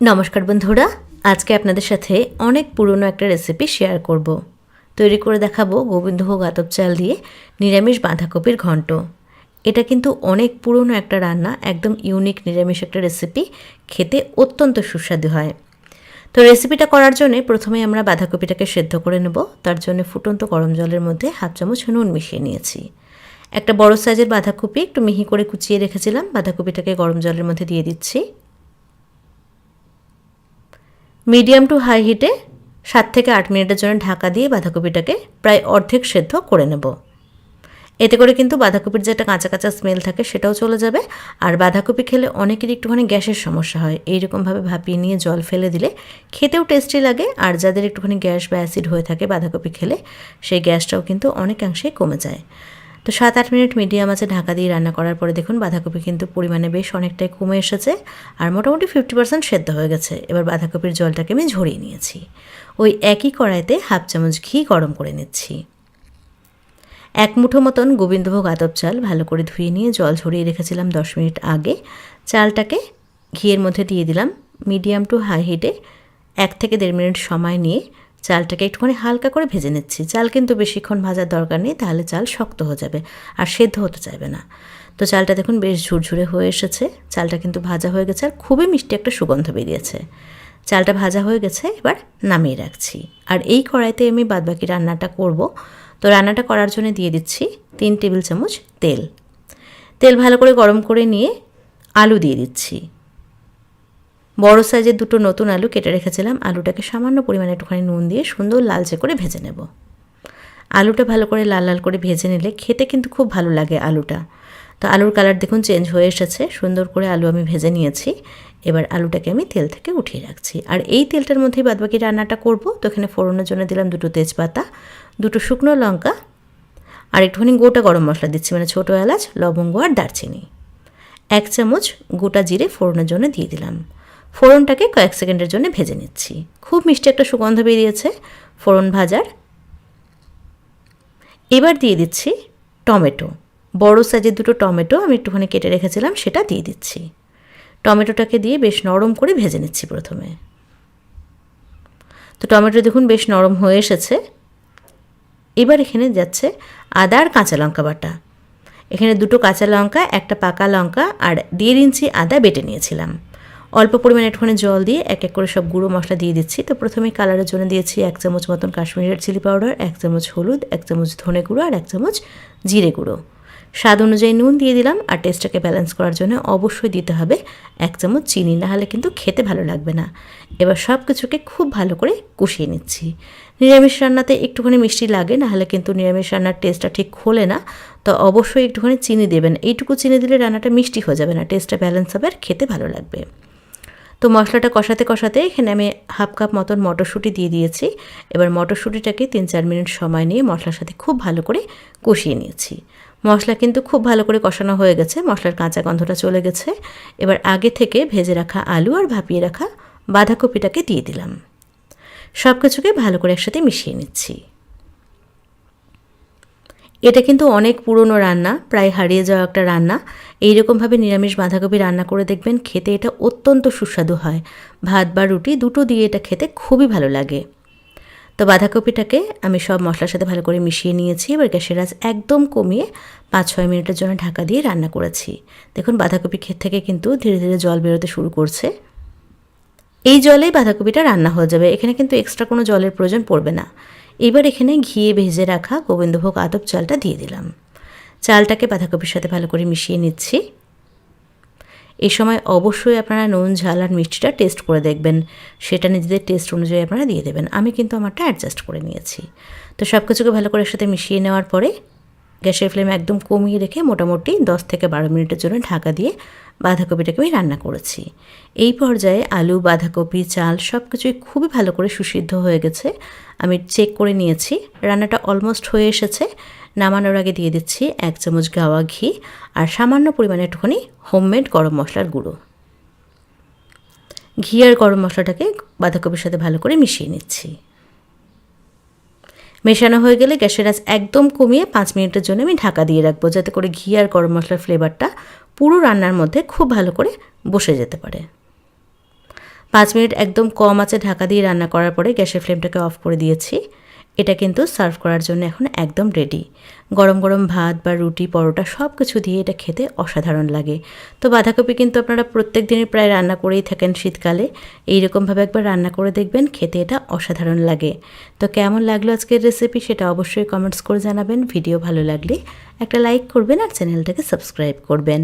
নমস্কার বন্ধুরা, আজকে আপনাদের সাথে অনেক পুরনো একটা রেসিপি শেয়ার করব। তৈরি করে দেখাবো গোবিন্দভোগ আতপ চাল দিয়ে নিরামিষ বাঁধাকপির ঘন্ট। এটা কিন্তু অনেক পুরনো একটা রান্না, একদম ইউনিক নিরামিষ একটা রেসিপি খেতে অত্যন্ত সুস্বাদু হয়। তো রেসিপিটা করার জন্য প্রথমে আমরা বাঁধাকপিটাকে সেদ্ধ করে নেব, তার জন্য ফুটন্ত গরম জলের মধ্যে হাফ চামচ নুন মিশিয়ে নিয়েছি। একটা বড় সাইজের বাঁধাকপি একটু মিহি করে কুচিয়ে রেখেছিলাম, বাঁধাকপিটাকে গরম জলের মধ্যে দিয়ে দিচ্ছি। মিডিয়াম টু হাই হিটে সাত থেকে আট মিনিটের জন্য ঢাকা দিয়ে বাঁধাকপিটাকে প্রায় অর্ধেক সেদ্ধ করে নেব। এতে করে কিন্তু বাঁধাকপির যে একটা কাঁচা কাঁচা স্মেল থাকে সেটাও চলে যাবে। আর বাঁধাকপি খেলে অনেকেরই একটুখানি গ্যাসের সমস্যা হয়। এইরকমভাবে ভাপিয়ে নিয়ে জল ফেলে দিলে খেতেও টেস্টি লাগে। আর যাদের একটুখানি গ্যাস বা অ্যাসিড হয়ে থাকে বাঁধাকপি খেলে, সেই গ্যাসটাও কিন্তু অনেকাংশেই কমে যায়। তো সাত আট মিনিট মিডিয়াম আছে, ঢাকা দিয়ে রান্না করার পরে দেখুন বাঁধাকপি কিন্তু পরিমাণে বেশ অনেকটাই কমে এসেছে আর মোটামুটি ফিফটি পার্সেন্ট সেদ্ধ হয়ে গেছে। এবার বাঁধাকপির জলটাকে আমি ঝরিয়ে নিয়েছি। ওই একই কড়াইতে হাফ চামচ ঘি গরম করে নিচ্ছি। এক মুঠো মতন গোবিন্দভোগ আতপ চাল ভালো করে ধুয়ে নিয়ে জল ঝরিয়ে রেখেছিলাম দশ মিনিট আগে। চালটাকে ঘিয়ের মধ্যে দিয়ে দিলাম মিডিয়াম টু হাই হিটে এক থেকে দেড় মিনিট সময় নিয়ে চালটাকে একটুখানি হালকা করে ভেজে নিচ্ছি। চাল কিন্তু বেশিক্ষণ ভাজার দরকার নেই, তাহলে চাল শক্ত হয়ে যাবে আর সেদ্ধ হতে চাইবে না। তো চালটা দেখুন বেশ ঝুরঝুরে হয়ে এসেছে। চালটা কিন্তু ভাজা হয়ে গেছে আর খুবই মিষ্টি একটা সুগন্ধ বেরিয়েছে। চালটা ভাজা হয়ে গেছে, এবার নামিয়ে রাখছি। আর এই কড়াইতে আমি বাদবাকি রান্নাটা করব। তো রান্নাটা করার জন্য দিয়ে দিচ্ছি তিন টেবিল চামচ তেল। তেল ভালো করে গরম করে নিয়ে আলু দিয়ে দিচ্ছি। বড় সাইজের দুটো নতুন আলু কেটে রেখেছিলাম। আলুটাকে সামান্য পরিমাণে একটুখানি নুন দিয়ে সুন্দর লালচে করে ভেজে নেব। আলুটা ভালো করে লাল লাল করে ভেজে নিলে খেতে কিন্তু খুব ভালো লাগে আলুটা। তো আলুর কালার দেখুন চেঞ্জ হয়ে এসেছে। সুন্দর করে আলু আমি ভেজে নিয়েছি। এবার আলুটাকে আমি তেল থেকে উঠিয়ে রাখছি। আর এই তেলটার মধ্যেই বাদবাকি রান্নাটা করব। তো এখানে ফোড়নের জন্য দিলাম দুটো তেজপাতা, দুটো শুকনো লঙ্কা, আর একটুখানি গোটা গরম মশলা দিচ্ছি। মানে ছোটো এলাচ, লবঙ্গ আর দারচিনি। এক চামচ গোটা জিরে ফোড়নের জন্য দিয়ে দিলাম। ফোড়নটাকে কয়েক সেকেন্ডের জন্য ভেজে নিচ্ছি। খুব মিষ্টি একটা সুগন্ধ বেরিয়েছে ফোড়ন ভাজার। এবার দিয়ে দিচ্ছি টমেটো। বড় সাইজের দুটো টমেটো আমি একটুখানি কেটে রেখেছিলাম, সেটা দিয়ে দিচ্ছি। টমেটোটাকে দিয়ে বেশ নরম করে ভেজে নিচ্ছি প্রথমে। তো টমেটো দেখুন বেশ নরম হয়ে এসেছে। এবার এখানে যাচ্ছে আদা আর কাঁচা লঙ্কা বাটা। এখানে দুটো কাঁচা লঙ্কা, একটা পাকা লঙ্কা আর দেড় ইঞ্চি আদা বেটে নিয়েছিলাম। অল্প পরিমাণে একটুখানি জল দিয়ে এক এক করে সব গুঁড়ো মশলা দিয়ে দিচ্ছি। তো প্রথমে কালারের জন্য দিয়েছি এক চামচ মতন কাশ্মীরের চিলি পাউডার এক চামচ হলুদ, এক চামচ ধনে গুঁড়ো আর এক চামচ জিরে গুঁড়ো। স্বাদ অনুযায়ী নুন দিয়ে দিলাম আর টেস্টটাকে ব্যালেন্স করার জন্য অবশ্যই দিতে হবে এক চামচ চিনি না হলে কিন্তু খেতে ভালো লাগবে না। এবার সব কিছুকে খুব ভালো করে কষিয়ে নিচ্ছি। নিরামিষ রান্নাতে একটুখানি মিষ্টি লাগে না হলে কিন্তু নিরামিষ রান্নার টেস্টটা ঠিক খোলে না। তো অবশ্যই একটুখানি চিনি দেবেন। এইটুকু চিনি দিলে রান্নাটা মিষ্টি হয়ে যাবে না টেস্টটা ব্যালেন্স হবে আর খেতে ভালো লাগবে। তো মশলাটা কষাতে কষাতে এখানে আমি হাফ কাপ মতন মটরশুঁটি দিয়ে দিয়েছি। এবার মটরশুঁটিটাকে তিন চার মিনিট সময় নিয়ে মশলার সাথে খুব ভালো করে কষিয়ে নিয়েছি। মশলা কিন্তু খুব ভালো করে কষানো হয়ে গেছে, মশলার কাঁচা গন্ধটা চলে গেছে। এবার আগে থেকে ভেজে রাখা আলু আর ভাপিয়ে রাখা বাঁধাকপিটাকে দিয়ে দিলাম। সব কিছুকে ভালো করে একসাথে মিশিয়ে নিচ্ছি। এটা কিন্তু অনেক পুরনো রান্না, প্রায় হারিয়ে যাওয়া একটা রান্না। এইরকমভাবে নিরামিষ বাঁধাকপি রান্না করে দেখবেন, খেতে এটা অত্যন্ত সুস্বাদু হয়। ভাত বা রুটি দুটো দিয়ে এটা খেতে খুবই ভালো লাগে। তো বাঁধাকপিটাকে আমি সব মশলার সাথে ভালো করে মিশিয়ে নিয়েছি, এবার গ্যাসের আঁচ একদম কমিয়ে পাঁচ ছয় মিনিটের জন্য ঢাকা দিয়ে রান্না করেছি। দেখুন, বাঁধাকপি ক্ষেত থেকে কিন্তু ধীরে ধীরে জল বেরোতে শুরু করছে। এই জলেই বাঁধাকপিটা রান্না হয়ে যাবে। এখানে কিন্তু এক্সট্রা কোনো জলের প্রয়োজন পড়বে না। এবার এখানে ঘিয়ে ভেজে রাখা গোবিন্দভোগ আদব চালটা দিয়ে দিলাম। চালটাকে বাঁধাকপির সাথে ভালো করে মিশিয়ে নিচ্ছি। এ সময় অবশ্যই আপনারা নুন, ঝাল আর মিষ্টিটা টেস্ট করে দেখবেন। সেটা নিজেদের টেস্ট অনুযায়ী আপনারা দিয়ে দেবেন। আমি কিন্তু আমারটা অ্যাডজাস্ট করে নিয়েছি। তো সব কিছুকে ভালো করে একসাথে মিশিয়ে নেওয়ার পরে গ্যাসের ফ্লেম একদম কমিয়ে রেখে মোটামুটি দশ থেকে বারো মিনিটের জন্য ঢাকা দিয়ে বাঁধাকপিটাকে আমি রান্না করেছি। এই পর্যায়ে আলু, বাঁধাকপি, চাল সব কিছুই খুবই ভালো করে সুসিদ্ধ হয়ে গেছে। আমি চেক করে নিয়েছি, রান্নাটা অলমোস্ট হয়ে এসেছে। নামানোর আগে দিয়ে দিচ্ছি এক চামচ গাওয়া ঘি আর সামান্য পরিমাণে একটুখানি হোমমেড গরম মশলার গুঁড়ো। ঘি আর গরম মশলাটাকে বাঁধাকপির সাথে ভালো করে মিশিয়ে নিচ্ছি। মেশানো হয়ে গেলে গ্যাসের আঁচ একদম কমিয়ে পাঁচ মিনিটের জন্য আমি ঢাকা দিয়ে রাখব, যাতে করে ঘি আর গরম মশলার ফ্লেভারটা পুরো রান্নার মধ্যে খুব ভালো করে বসে যেতে পারে। পাঁচ মিনিট একদম কম আছে ঢাকা দিয়ে রান্না করার পরে গ্যাসের ফ্লেমটাকে অফ করে দিয়েছি। এটা কিন্তু সার্ভ করার জন্য এখন একদম রেডি গরম গরম ভাত বা রুটি, পরোটা সব কিছু দিয়ে এটা খেতে অসাধারণ লাগে। তো বাঁধাকপি কিন্তু আপনারা প্রত্যেক দিনই প্রায় রান্না করেই থাকেন শীতকালে। এইরকমভাবে একবার রান্না করে দেখবেন, খেতে এটা অসাধারণ লাগে। তো কেমন লাগল আজকের রেসিপি সেটা অবশ্যই কমেন্টস করে জানাবেন। ভিডিও ভালো লাগলে একটা লাইক করবেন আর চ্যানেলটাকে সাবস্ক্রাইব করবেন।